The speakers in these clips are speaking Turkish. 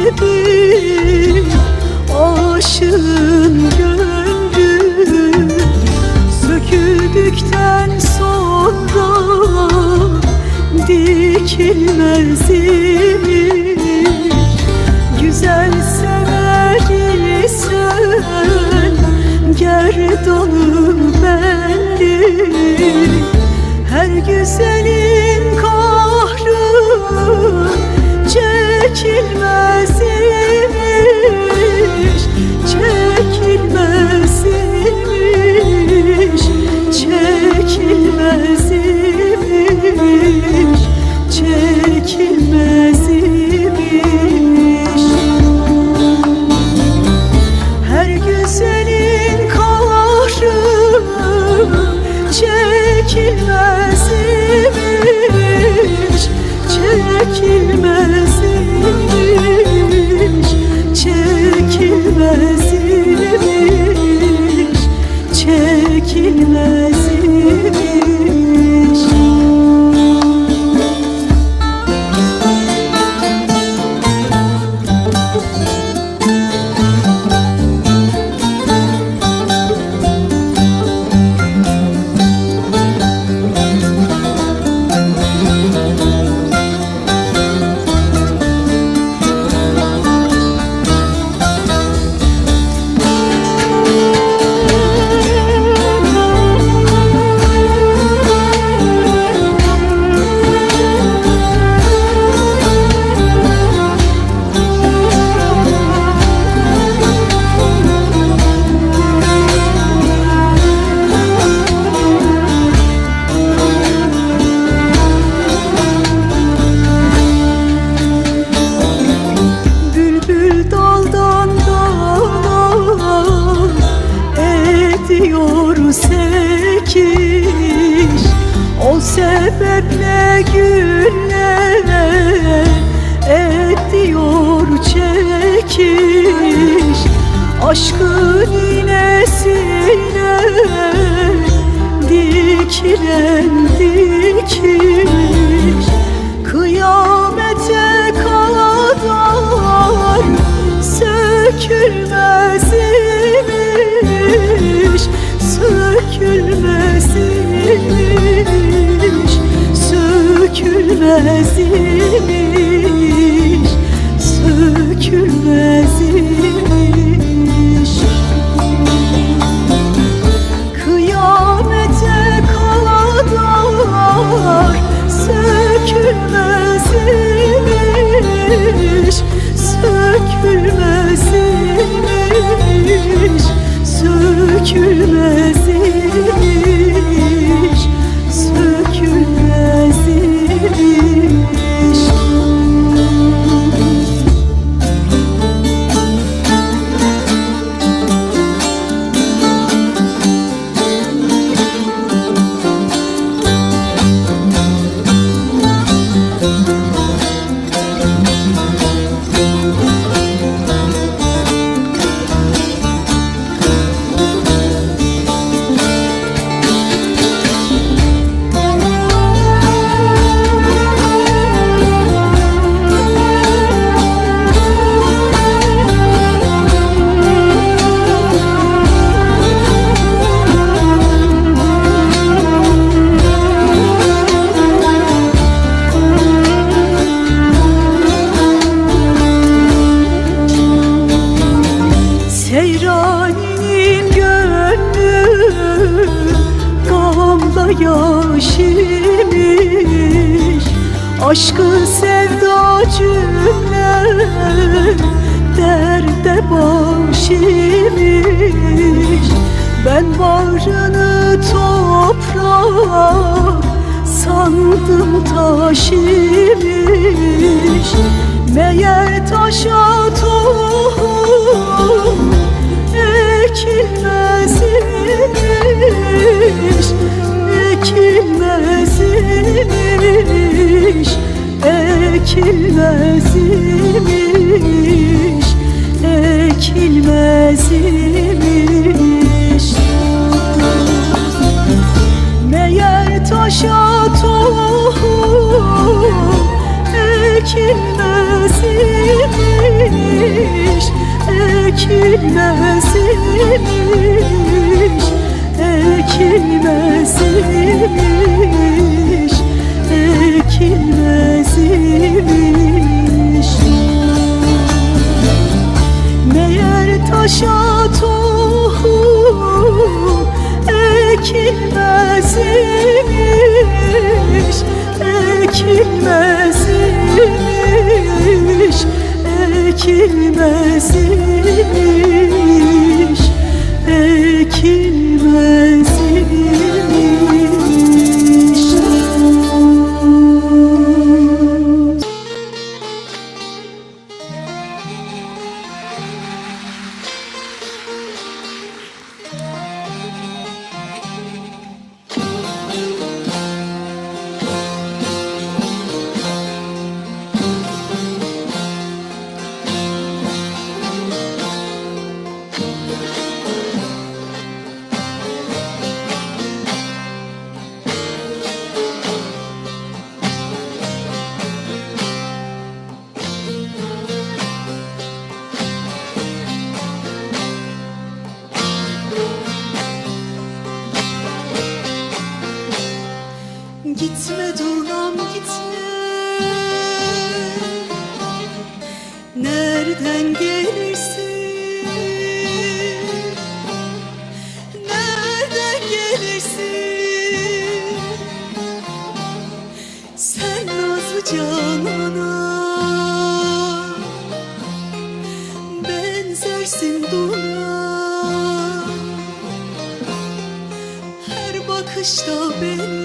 gibi aşığın gönlü söküldükten sonra dikilmez imiş güzel sever isen gerdanım bendim her güzelim biçilmez Sökülmez Aşkı sevda cümle Derde baş imiş Ben bağrını toprak Sandım taş imiş Meğer taşa tohum Ekilmez imiş Ekilmez imiş Meğer taşa tohum ekilmez imiş Ekilmez imiş Ekilmez imiş Meğer taşa tohum ekilmez imiş Ekilmez Stop it.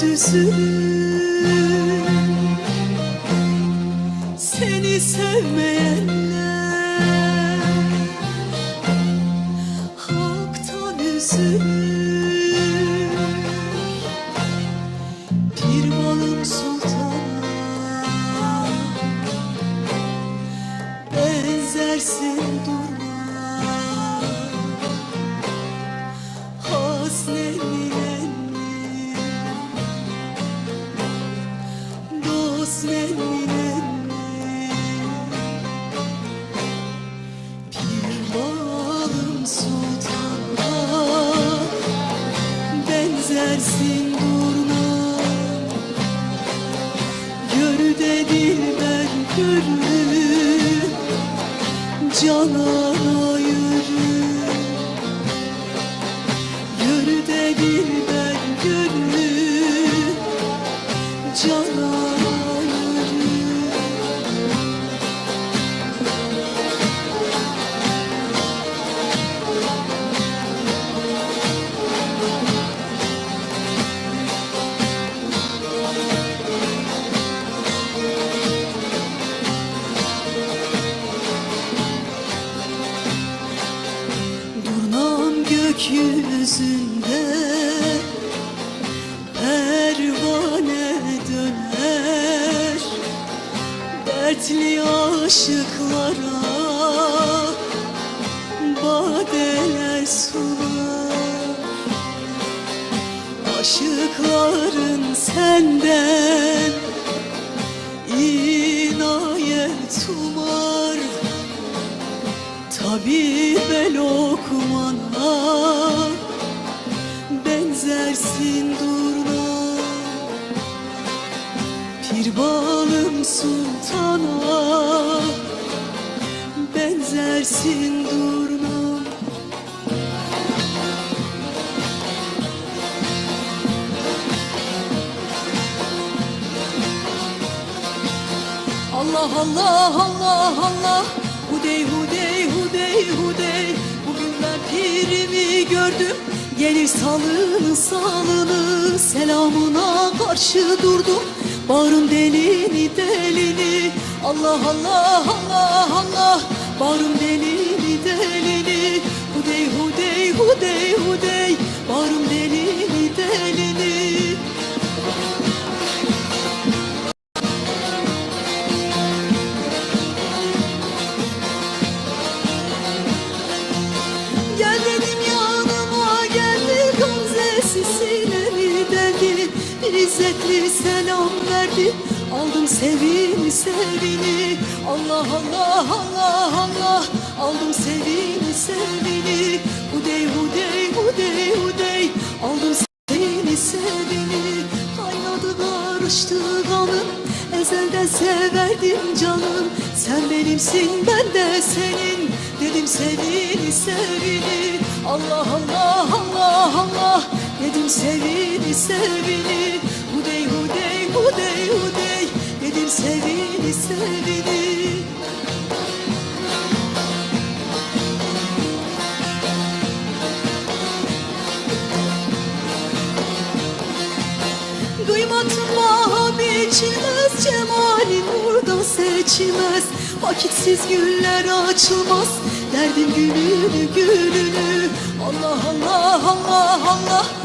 Ben smell me now. Aşıkların senden. İnayet umar. Tabip lokmana benzersin durna Pir balım sultana benzersin durna Allah Allah Allah Allah. Hudey hudey hudey hudey. Bugün ben pirimi gördüm. Gelir salını salını Selamına karşı durdum. Bağrım delini delini. Allah Allah Allah Allah. Bağrım delini delini. Hudey hudey hudey hudey. Bağrım delini delini Bir selam verdi. Aldım sevini sevini. Allah Allah Allah Allah. Aldım sevini sevini. Hudey hudey hudey hudey. Aldım sevini sevini. Kaynadı karıştı kanım Ezelden severdim canım. Sen benimsin ben de senin. Dedim sevini sevini. Allah Allah Allah Allah. Dedim sevini sevini Hudey hudey Dedim sevini sevini. Kıymatın paha biçilmez Cemalin burada seçilmez. Vakitsiz güller açılmaz Derdim gülünü gülünü. Allah Allah Allah Allah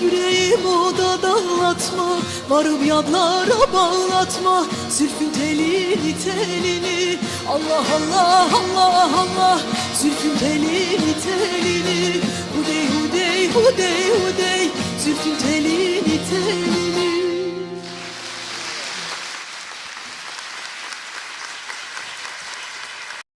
Yüreğim oda dağlatma Varım yanlara bağlatma Zülfün telini telini. Allah Allah Allah Allah Zülfün telini telini. Hudey hudey hudey hudey Zülfün telini telini.